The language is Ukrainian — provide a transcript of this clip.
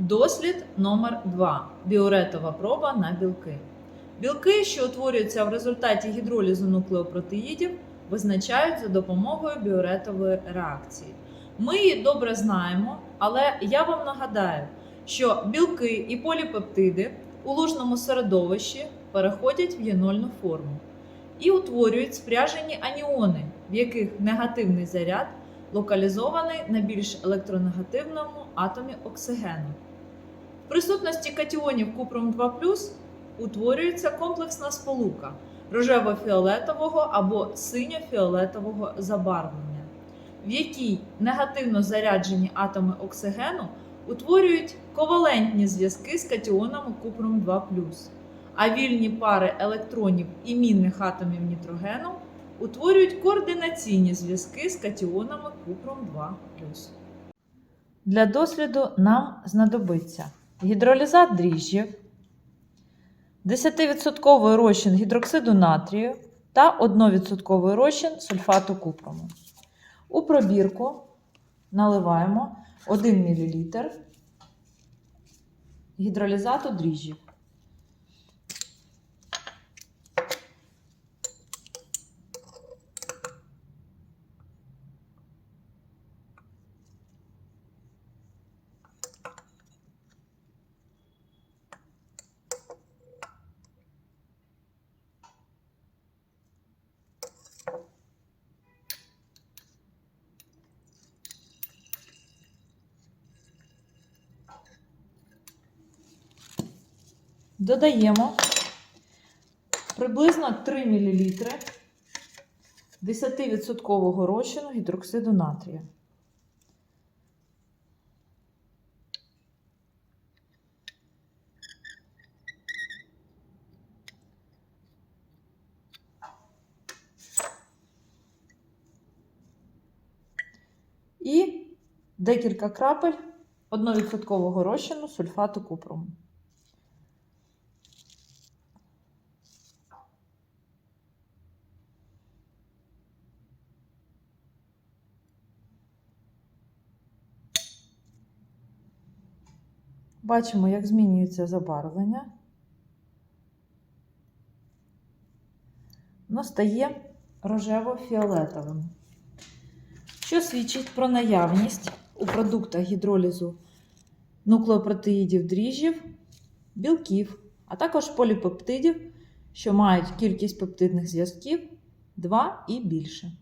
Дослід номер 2 Біоретова проба на білки. Білки, що утворюються в результаті гідролізу нуклеопротеїдів, визначають за допомогою біоретової реакції. Ми її добре знаємо, але я вам нагадаю, що білки і поліпептиди у лужному середовищі переходять в єнольну форму і утворюють спряжені аніони, в яких негативний заряд локалізований на більш електронегативному атомі оксигену. Присутності катіонів купром 2 утворюється комплексна сполука рожево-фіолетового або синьо-фіолетового забарвлення, в якій негативно заряджені атоми оксигену утворюють ковалентні зв'язки з катіонами купром 2 а вільні пари електронів і мінних атомів нітрогену утворюють координаційні зв'язки з катіонами купром 2 Для досліду нам знадобиться гідролізат дріжджів, 10% розчин гідроксиду натрію та 1% розчин сульфату купрому. У пробірку наливаємо 1 мл гідролізату дріжджів. Додаємо приблизно 3 мл 10% розчину гідроксиду натрія. І декілька крапель 1% розчину сульфату купруму. Бачимо, як змінюється забарвлення. Воно стає рожево-фіолетовим, що свідчить про наявність у продуктах гідролізу нуклеопротеїдів дріжджів, білків, а також поліпептидів, що мають кількість пептидних зв'язків 2 і більше.